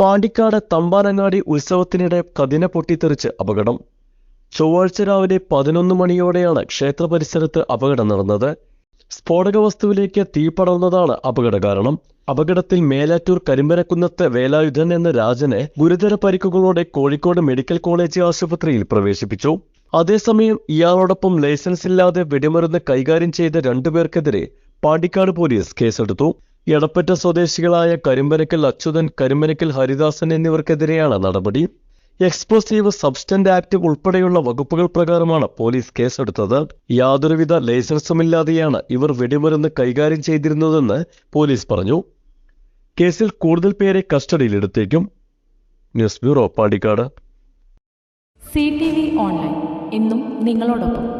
Pandikkad Thampanangadi ഉത്സവത്തിനിടെ കതിന പൊട്ടിത്തെറിച്ച് അപകടം. ചൊവ്വാഴ്ച രാവിലെ പതിനൊന്ന് മണിയോടെയാണ് ക്ഷേത്ര പരിസരത്ത് അപകടം നടന്നത്. സ്ഫോടക വസ്തുവിലേക്ക് തീ പടർന്നതാണ് അപകട കാരണം. അപകടത്തിൽ മേലാറ്റൂർ കരിമ്പനക്കുന്നത്ത് വേലായുധൻ എന്ന രാജനെ ഗുരുതര പരിക്കുകളോടെ കോഴിക്കോട് മെഡിക്കൽ കോളേജ് ആശുപത്രിയിൽ പ്രവേശിപ്പിച്ചു. അതേസമയം ഇയാളോടൊപ്പം ലൈസൻസ് ഇല്ലാതെ വെടിമരുന്ന് കൈകാര്യം ചെയ്ത രണ്ടുപേർക്കെതിരെ പാണ്ടിക്കാട് പോലീസ് കേസെടുത്തു. എടപ്പറ്റ സ്വദേശികളായ കരിമ്പനക്കൽ അച്യുതൻ കരിമ്പനക്കൽ ഹരിദാസൻ എന്നിവർക്കെതിരെയാണ് നടപടി. എക്സ്പ്ലോസീവ് സബ്സ്റ്റന്റ് ആക്ട് ഉൾപ്പെടെയുള്ള വകുപ്പുകൾ പ്രകാരമാണ് പോലീസ് കേസെടുത്തത്. യാതൊരുവിധ ലൈസൻസുമില്ലാതെയാണ് ഇവർ വെടിമരുന്ന് കൈകാര്യം ചെയ്തിരുന്നതെന്ന് പോലീസ് പറഞ്ഞു. കേസിൽ കൂടുതൽ പേരെ കസ്റ്റഡിയിലെടുത്തേക്കും. News bureau Padikkad C T V online. എന്നും നിങ്ങളോടൊപ്പം.